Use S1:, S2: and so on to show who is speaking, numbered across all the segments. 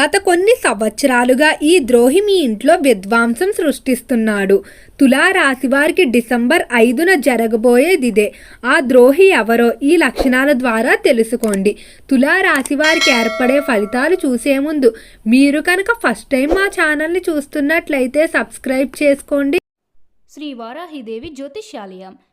S1: గత కొన్ని సంవత్సరాలుగా ఈ ద్రోహి మీ ఇంట్లో విధ్వంసం సృష్టిస్తున్నాడు. తులారాశి వారికి డిసెంబర్ ఐదున జరగబోయేది ఇదే ఆ ద్రోహి ఎవరో ఈ లక్షణాల ద్వారా తెలుసుకోండి. తులారాశి వారికి ఏర్పడే ఫలితాలు చూసే ముందు మీరు కనుక ఫస్ట్ టైం మా ఛానల్ని చూస్తున్నట్లయితే సబ్స్క్రైబ్ చేసుకోండి.
S2: శ్రీ వారాహిదేవి జ్యోతిష్యాలయం.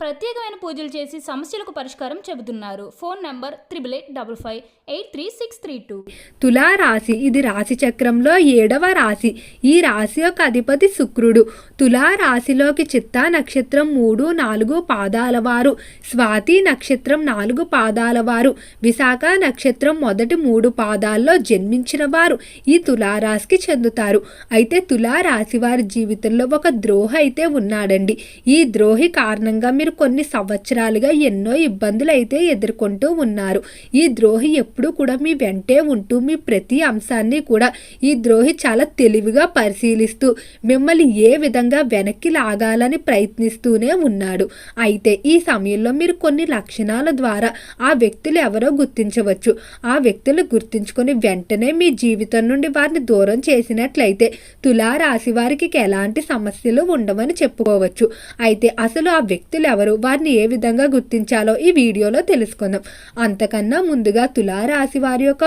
S2: ప్రత్యేకమైన పూజలు చేసి సమస్యలకు పరిష్కారం చెబుతున్నారు. Phone number triple eight double five eight three six three two.
S1: తులా రాశి ఇది రాశి చక్రంలో ఏడవ రాశి. ఈ రాశి యొక్క అధిపతి శుక్రుడు. తులా రాశిలోకి చిత్తా నక్షత్రం మూడు నాలుగు పాదాల వారు. స్వాతి నక్షత్రం నాలుగు పాదాల వారు. విశాఖ నక్షత్రం మొదటి మూడు పాదాల్లో జన్మించిన వారు. ఈ తులారాశికి చెందుతారు. అయితే తులా రాశి వారి జీవితంలో ఒక ద్రోహ అయితే ఉన్నాడండి. ఈ ద్రోహి కారణంగా మీరు కొన్ని సంవత్సరాలుగా ఎన్నో ఇబ్బందులు అయితే ఎదుర్కొంటూ ఉన్నారు. ఈ ద్రోహి ఎప్పుడూ కూడా మీ వెంటే ఉంటూ మీ ప్రతి అంశాన్ని కూడా ఈ ద్రోహి చాలా తెలివిగా పరిశీలిస్తూ మిమ్మల్ని ఏ విధంగా వెనక్కి లాగాలని ప్రయత్నిస్తూనే ఉన్నాడు. అయితే ఈ సమయంలో మీరు కొన్ని లక్షణాల ద్వారా ఆ వ్యక్తులు ఎవరో గుర్తించవచ్చు. ఆ వ్యక్తులు గుర్తించుకొని వెంటనే మీ జీవితం నుండి వారిని దూరం చేసినట్లయితే తులారాశి వారికి ఎలాంటి సమస్యలు ఉండవని చెప్పుకోవచ్చు. అయితే అసలు ఆ వ్యక్తులు ఎవరు వారిని ఏ విధంగా గుర్తించాలో ఈ వీడియోలో తెలుసుకుందాం. అంతకన్నా ముందుగా తులారాశి వారి యొక్క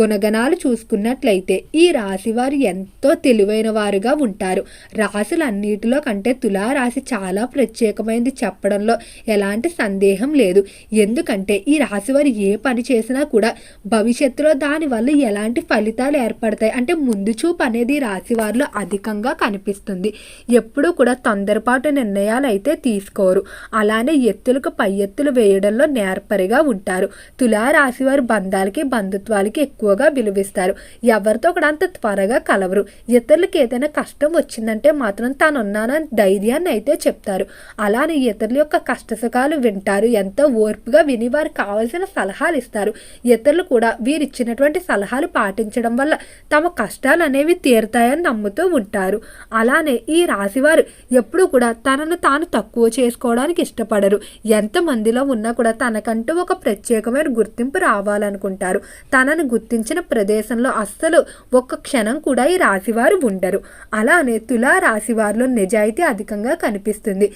S1: గుణగణాలు చూసుకున్నట్లయితే ఈ రాశి వారు ఎంతో తెలివైన వారుగా ఉంటారు. రాశులన్నిటిలో కంటే తులారాశి చాలా ప్రత్యేకమైనది చెప్పడంలో ఎలాంటి సందేహం లేదు. ఎందుకంటే ఈ రాశి వారు ఏ పని చేసినా కూడా భవిష్యత్తులో దానివల్ల ఎలాంటి ఫలితాలు ఏర్పడతాయి అంటే ముందు చూపు అనేది రాశి వారిలో అధికంగా కనిపిస్తుంది. ఎప్పుడూ కూడా తొందరపాటు నిర్ణయాలు అయితే తీసుకోరు. అలానే ఎత్తులకు పై ఎత్తులు వేయడంలో నేర్పరిగా ఉంటారు. తులారాశి వారు బంధాలకి బంధుత్వాలకి ఎక్కువగా విలువిస్తారు. ఎవరితో కూడా అంత త్వరగా కలవరు. ఇతరులకి ఏదైనా కష్టం వచ్చిందంటే మాత్రం తానున్నానని ధైర్యాన్ని అయితే చెప్తారు. అలానే ఇతరుల యొక్క కష్టసుఖాలు వింటారు. ఎంతో ఓర్పుగా విని వారికి కావాల్సిన సలహాలు ఇస్తారు. ఇతరులు కూడా వీరిచ్చినటువంటి సలహాలు పాటించడం వల్ల తమ కష్టాలు అనేవి తీరుతాయని నమ్ముతూ ఉంటారు. అలానే ఈ రాశివారు ఎప్పుడూ కూడా తనను తాను తక్కువ చేసుకోవడం చేసుకోవడానికి ఇష్టపడరు. ఎంతమందిలో ఉన్నా కూడా తనకంటూ ఒక ప్రత్యేకమైన గుర్తింపు రావాలనుకుంటారు. తనను గుర్తించిన ప్రదేశంలో అస్సలు ఒక్క క్షణం కూడా ఈ రాశివారు ఉండరు. అలానే తులా రాశివారిలో నిజాయితీ అధికంగా కనిపిస్తుంది.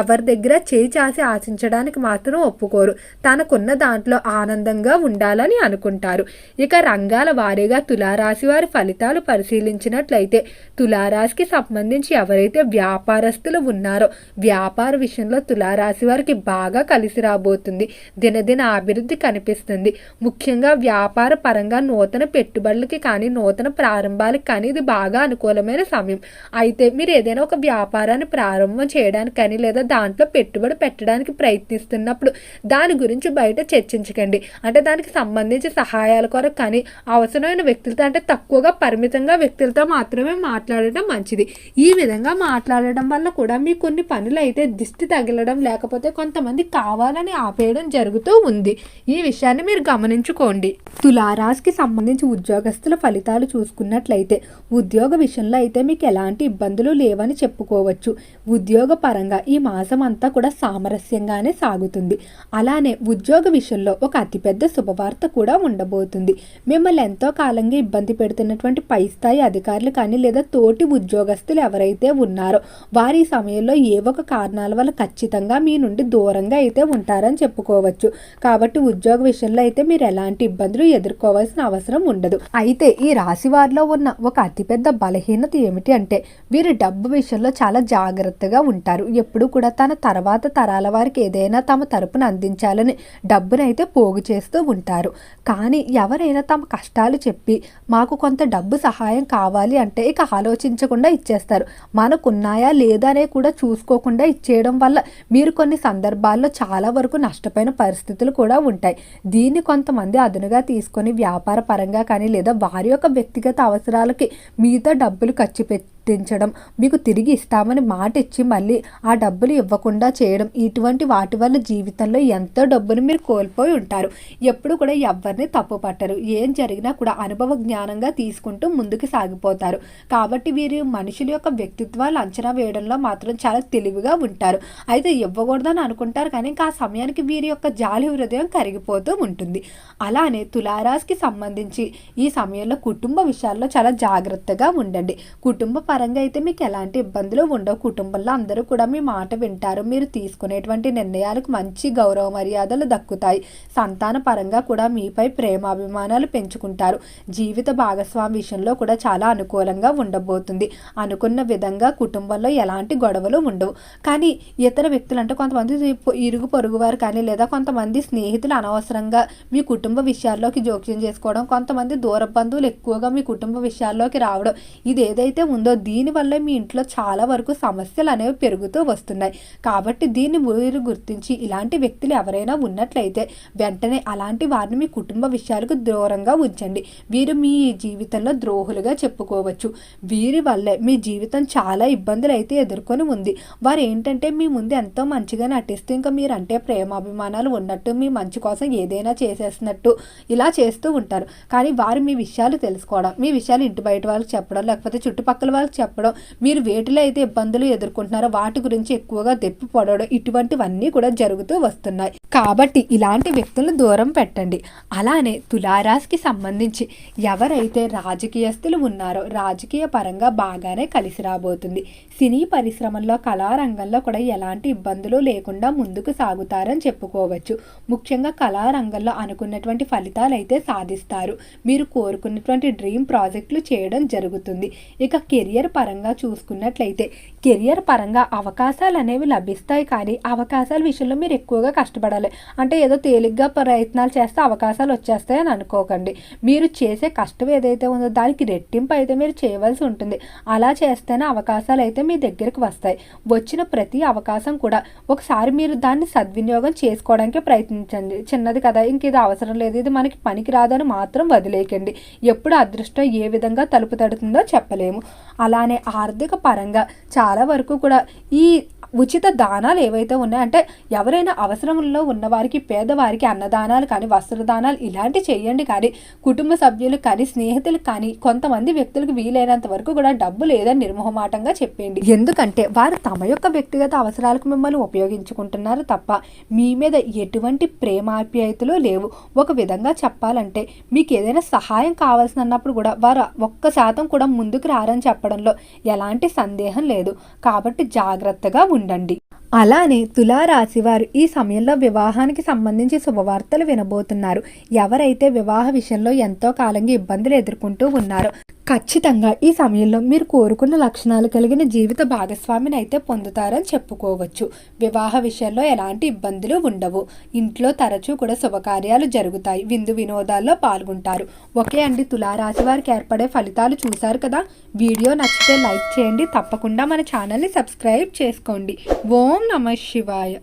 S1: ఎవరి దగ్గర చేయి చాసి ఆశించడానికి మాత్రం ఒప్పుకోరు. తనకున్న దాంట్లో ఆనందంగా ఉండాలని అనుకుంటారు. ఇక రంగాల వారీగా తులారాశి వారి ఫలితాలు పరిశీలించినట్లయితే తులారాశికి సంబంధించి ఎవరైతే వ్యాపారస్తులు ఉన్నారో వ్యాపార విషయంలో తులారాశి వారికి బాగా కలిసి రాబోతుంది. దినదిన అభివృద్ధి కనిపిస్తుంది. ముఖ్యంగా వ్యాపార పరంగా నూతన పెట్టుబడులకి కానీ నూతన ప్రారంభాలకు కానీ ఇది బాగా అనుకూలమైన సమయం. అయితే మీరు ఏదైనా ఒక వ్యాపారాన్ని ప్రారంభం చేయడానికి కానీ లేదా దాంట్లో పెట్టుబడి పెట్టడానికి ప్రయత్నిస్తున్నప్పుడు దాని గురించి బయట చర్చించకండి. అంటే దానికి సంబంధించి సహాయాల కొరకు కానీ అవసరమైన వ్యక్తులతో అంటే తక్కువగా పరిమితంగా వ్యక్తులతో మాత్రమే మాట్లాడటం మంచిది. ఈ విధంగా మాట్లాడటం వల్ల కూడా మీ కొన్ని పనులు అయితే దిష్టి తగలడం లేకపోతే కొంతమంది కావాలని ఆపేయడం జరుగుతూ ఉంది. ఈ విషయాన్ని మీరు గమనించుకోండి. తులారాశికి సంబంధించి ఉద్యోగస్తుల ఫలితాలు చూసుకున్నట్లయితే ఉద్యోగ విషయంలో అయితే మీకు ఎలాంటి ఇబ్బందులు లేవని చెప్పుకోవచ్చు. ఉద్యోగ పరంగా ఈ మాసం అంతా కూడా సామరస్యంగానే సాగుతుంది. అలానే ఉద్యోగ విషయంలో ఒక అతిపెద్ద శుభవార్త కూడా ఉండబోతుంది. మిమ్మల్ని ఎంతో కాలంగా ఇబ్బంది పెడుతున్నటువంటి పై స్థాయి అధికారులు కానీ లేదా తోటి ఉద్యోగస్తులు ఎవరైతే ఉన్నారో వారి సమయంలో ఏ ఒక కారణాల వల్ల ఖచ్చితంగా మీ నుండి దూరంగా అయితే ఉంటారని చెప్పుకోవచ్చు. కాబట్టి ఉద్యోగ విషయంలో అయితే మీరు ఎలాంటి ఇబ్బందులు ఎదుర్కోవాల్సిన అవసరం ఉండదు. అయితే ఈ రాశి వారిలో ఉన్న ఒక అతిపెద్ద బలహీనత ఏమిటి అంటే వీరు డబ్బు విషయంలో చాలా జాగ్రత్తగా ఉంటారు. ఎప్పుడు కూడా తన తర్వాత తరాల వారికి ఏదైనా తమ తరపున అందించాలని డబ్బునైతే పోగు చేస్తూ ఉంటారు. కానీ ఎవరైనా తమ కష్టాలు చెప్పి మాకు కొంత డబ్బు సహాయం కావాలి అంటే ఇక ఆలోచించకుండా ఇచ్చేస్తారు. మనకున్నాయా లేదా అనే కూడా చూసుకోకుండా ఇచ్చేయడం వల్ల మీరు కొన్ని సందర్భాల్లో చాలా వరకు నష్టపోయిన పరిస్థితులు కూడా ఉంటాయి. దీన్ని కొంతమంది అదునుగా తీసుకొని వ్యాపార పరంగా కానీ లేదా వారి యొక్క వ్యక్తిగత అవసరాలకి మీతో డబ్బులు ఖర్చు పెట్టి గుర్తించడం. మీకు తిరిగి ఇస్తామని మాట ఇచ్చి మళ్ళీ ఆ డబ్బులు ఇవ్వకుండా చేయడం. ఇటువంటి వాటి వల్ల జీవితంలో ఎంతో డబ్బును మీరు కోల్పోయి ఉంటారు. ఎప్పుడు కూడా ఎవరిని తప్పు పట్టరు. ఏం జరిగినా కూడా అనుభవ జ్ఞానంగా తీసుకుంటూ ముందుకు సాగిపోతారు. కాబట్టి వీరు మనుషుల యొక్క వ్యక్తిత్వాలు అంచనా వేయడంలో మాత్రం చాలా తెలివిగా ఉంటారు. అయితే ఇవ్వకూడదని అనుకుంటారు కానీ ఇంకా ఆ సమయానికి వీరి యొక్క జాలి హృదయం కరిగిపోతూ ఉంటుంది. అలానే తులారాశికి సంబంధించి ఈ సమయంలో కుటుంబ విషయాల్లో చాలా జాగ్రత్తగా ఉండండి. కుటుంబ పరంగా అయితే మీకు ఎలాంటి ఇబ్బందులు ఉండవు. కుటుంబంలో అందరూ కూడా మీ మాట వింటారు. మీరు తీసుకునేటువంటి నిర్ణయాలకు మంచి గౌరవ మర్యాదలు దక్కుతాయి. సంతాన పరంగా కూడా మీపై ప్రేమాభిమానాలు పెంచుకుంటారు. జీవిత భాగస్వామి విషయంలో కూడా చాలా అనుకూలంగా ఉండబోతుంది. అనుకున్న విధంగా కుటుంబంలో ఎలాంటి గొడవలు ఉండవు. కానీ ఇతర వ్యక్తులు అంటే కొంతమంది ఇరుగు పొరుగు వారు కానీ లేదా కొంతమంది స్నేహితులు అనవసరంగా మీ కుటుంబ విషయాల్లోకి జోక్యం చేసుకోవడం కొంతమంది దూర బంధువులు ఎక్కువగా మీ కుటుంబ విషయాల్లోకి రావడం ఇది ఏదైతే ఉందో దీనివల్ల మీ ఇంట్లో చాలా వరకు సమస్యలు అనేవి పెరుగుతూ వస్తున్నాయి. కాబట్టి దీన్ని మీరు గుర్తించి ఇలాంటి వ్యక్తులు ఎవరైనా ఉన్నట్లయితే వెంటనే అలాంటి వారిని మీ కుటుంబ విషయాలకు దూరంగా ఉంచండి. వీరు మీ జీవితంలో ద్రోహులుగా చెప్పుకోవచ్చు. వీరి వల్లే మీ జీవితం చాలా ఇబ్బందులు అయితే ఎదుర్కొని ఉంది. వారు ఏంటంటే మీ ముందు ఎంతో మంచిగా నటిస్తూ ఇంకా మీరంటే ప్రేమాభిమానాలు ఉన్నట్టు మీ మంచి కోసం ఏదైనా చేసేస్తున్నట్టు ఇలా చేస్తూ ఉంటారు. కానీ వారు మీ విషయాలు తెలుసుకోవడం మీ విషయాలు ఇంటి బయట వాళ్ళకి చెప్పడం లేకపోతే చుట్టుపక్కల వాళ్ళకి చెప్పడం. మీరు వేటిలో అయితే ఇబ్బందులు ఎదుర్కొంటున్నారో వాటి గురించి ఎక్కువగా దెప్పి పడడం ఇటువంటివన్నీ కూడా జరుగుతూ వస్తున్నాయి. కాబట్టి ఇలాంటి వ్యక్తులను దూరం పెట్టండి. అలానే తులారాశికి సంబంధించి ఎవరైతే రాజకీయస్తులు ఉన్నారో రాజకీయ పరంగా బాగానే కలిసి రాబోతుంది. సినీ పరిశ్రమల్లో కళారంగంలో కూడా ఎలాంటి ఇబ్బందులు లేకుండా ముందుకు సాగుతారని చెప్పుకోవచ్చు. ముఖ్యంగా కళారంగంలో అనుకున్నటువంటి ఫలితాలు అయితే సాధిస్తారు. మీరు కోరుకున్నటువంటి డ్రీమ్ ప్రాజెక్టులు చేయడం జరుగుతుంది. ఇక కెరియర్ పరంగా చూసుకున్నట్లయితే కెరియర్ పరంగా అవకాశాలు అనేవి లభిస్తాయి కానీ అవకాశాల విషయంలో మీరు ఎక్కువగా కష్టపడాలి. అంటే ఏదో తేలిగ్గా ప్రయత్నాలు చేస్తే అవకాశాలు వచ్చేస్తాయని అనుకోకండి. మీరు చేసే కష్టం ఏదైతే ఉందో దానికి రెట్టింపు అయితే మీరు చేయవలసి ఉంటుంది. అలా చేస్తేనే అవకాశాలు అయితే మీ దగ్గరికి వస్తాయి. వచ్చిన ప్రతి అవకాశం కూడా ఒకసారి మీరు దాన్ని సద్వినియోగం చేసుకోవడానికి ప్రయత్నించండి. చిన్నది కదా ఇంక ఇది అవసరం లేదు ఇది మనకి పనికి రాదని మాత్రం వదిలేయకండి. ఎప్పుడు అదృష్టం ఏ విధంగా తలుపు తడుతుందో చెప్పలేము. అలానే ఆర్థిక పరంగా చాలా వరకు కూడా ఈ ఉచిత దానాలు ఏవైతే ఉన్నాయో అంటే ఎవరైనా అవసరంలో ఉన్నవారికి పేదవారికి అన్నదానాలు కానీ వస్త్రదానాలు ఇలాంటి చేయండి. కానీ కుటుంబ సభ్యులు కానీ స్నేహితులు కానీ కొంతమంది వ్యక్తులకు వీలైనంత వరకు కూడా డబ్బు లేదని నిర్మోహమాటంగా చెప్పేయండి. ఎందుకంటే వారు తమ యొక్క వ్యక్తిగత అవసరాలకు మిమ్మల్ని ఉపయోగించుకుంటున్నారు తప్ప మీ మీద ఎటువంటి ప్రేమాప్యాయతలు లేవు. ఒక విధంగా చెప్పాలంటే మీకు ఏదైనా సహాయం కావాల్సినప్పుడు కూడా వారు ఒక్క శాతం కూడా ముందుకు రారని చెప్పడంలో ఎలాంటి సందేహం లేదు. కాబట్టి జాగ్రత్తగా ఉండి ఉండండి. అలానే తులారాశి వారు ఈ సమయంలో వివాహానికి సంబంధించి శుభవార్తలు వినబోతున్నారు. ఎవరైతే వివాహ విషయంలో ఎంతో కాలంగా ఇబ్బందులు ఎదుర్కొంటూ ఉన్నారో ఖచ్చితంగా ఈ సమయంలో మీరు కోరుకున్న లక్షణాలు కలిగిన జీవిత భాగస్వామిని అయితే పొందుతారని చెప్పుకోవచ్చు. వివాహ విషయంలో ఎలాంటి ఇబ్బందులు ఉండవు. ఇంట్లో తరచూ కూడా శుభకార్యాలు జరుగుతాయి. విందు వినోదాల్లో పాల్గొంటారు. ఒకే అండి తులారాశి వారికి ఏర్పడే ఫలితాలు చూశారు కదా? వీడియో నచ్చితే లైక్ చేయండి. తప్పకుండా మన ఛానల్ని సబ్స్క్రైబ్ చేసుకోండి. ఓం ఓం నమ శివాయ